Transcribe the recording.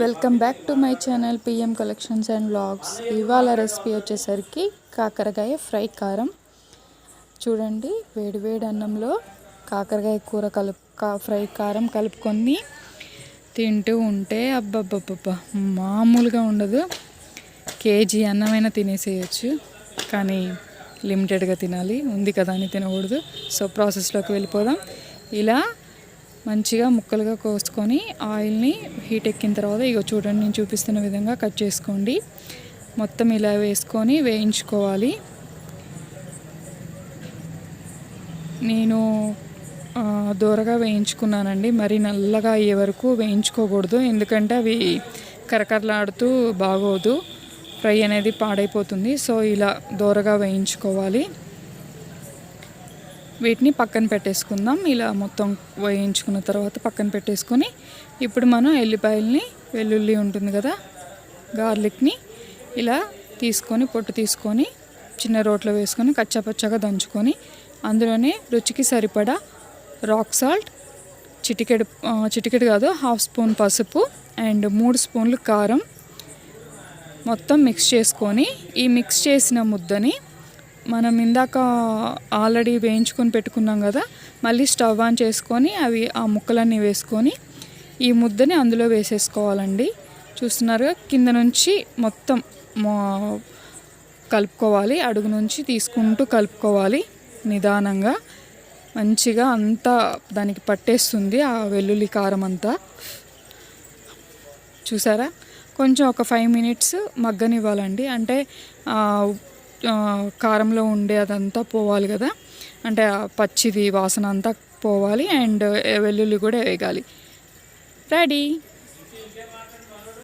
Welcome back to my channel PM collections and vlogs. ఇవాళ recipe వచ్చేసరికి కాకరకాయ fry కారం. చూడండి వేడి వేడి అన్నంలో కాకరకాయ కూర కలుపు కా ఫ్రై కారం కలుపుకొని తింటూ ఉంటే అబ్బబ్బబ్బబ్బా మామూలుగా ఉండదు. కేజీ అన్నమైనా తినేసేయచ్చు కానీ లిమిటెడ్గా తినాలి. ఉంది కదా అని తినకూడదు. సో ప్రాసెస్లోకి వెళ్ళిపోదాం. ఇలా మంచిగా ముక్కలుగా కోసుకొని ఆయిల్ని హీట్ ఎక్కిన తర్వాత ఇగో చూడండి నేను చూపిస్తున్న విధంగా కట్ చేసుకోండి. మొత్తం ఇలా వేసుకొని వేయించుకోవాలి. నేను దూరగా వేయించుకున్నానండి. మరి నల్లగా అయ్యే వరకు వేయించుకోకూడదు. ఎందుకంటే అవి కరకరలాడుతూ బాగోదు. ఫ్రై అనేది పాడైపోతుంది. సో ఇలా దూరగా వేయించుకోవాలి. వీటిని పక్కన పెట్టేసుకుందాం. ఇలా మొత్తం వేయించుకున్న తర్వాత పక్కన పెట్టేసుకొని ఇప్పుడు మనం ఎల్లిపాయల్ని వెల్లుల్లి ఉంటుంది కదా గార్లిక్ని ఇలా తీసుకొని పొట్టు తీసుకొని చిన్న రోట్లో వేసుకొని కచ్చాపచ్చాగా దంచుకొని అందులోనే రుచికి సరిపడా రాక్ సాల్ట్ చిటికెడు చిటికెడు కాదు హాఫ్ స్పూన్ పసుపు అండ్ మూడు స్పూన్లు కారం మొత్తం మిక్స్ చేసుకొని ఈ మిక్స్ చేసిన ముద్దని మనం ఇందాక ఆల్రెడీ వేయించుకొని పెట్టుకున్నాం కదా మళ్ళీ స్టవ్ ఆన్ చేసుకొని అవి ఆ ముక్కలన్నీ వేసుకొని ఈ ముద్దని అందులో వేసేసుకోవాలండి. చూస్తున్నారుగా కింద నుంచి మొత్తం కలుపుకోవాలి అడుగు నుంచి తీసుకుంటూ కలుపుకోవాలి నిదానంగా. మంచిగా అంతా దానికి పట్టేస్తుంది ఆ వెల్లుల్లి కారం అంతా. చూసారా? కొంచెం ఒక ఫైవ్ మినిట్స్ మగ్గనివ్వాలండి. అంటే కారంలో ఉండే అదంతా పోవాలి కదా. అంటే పచ్చిది వాసన అంతా పోవాలి అండ్ వెల్లుల్లి కూడా వేగాలి. రెడీ.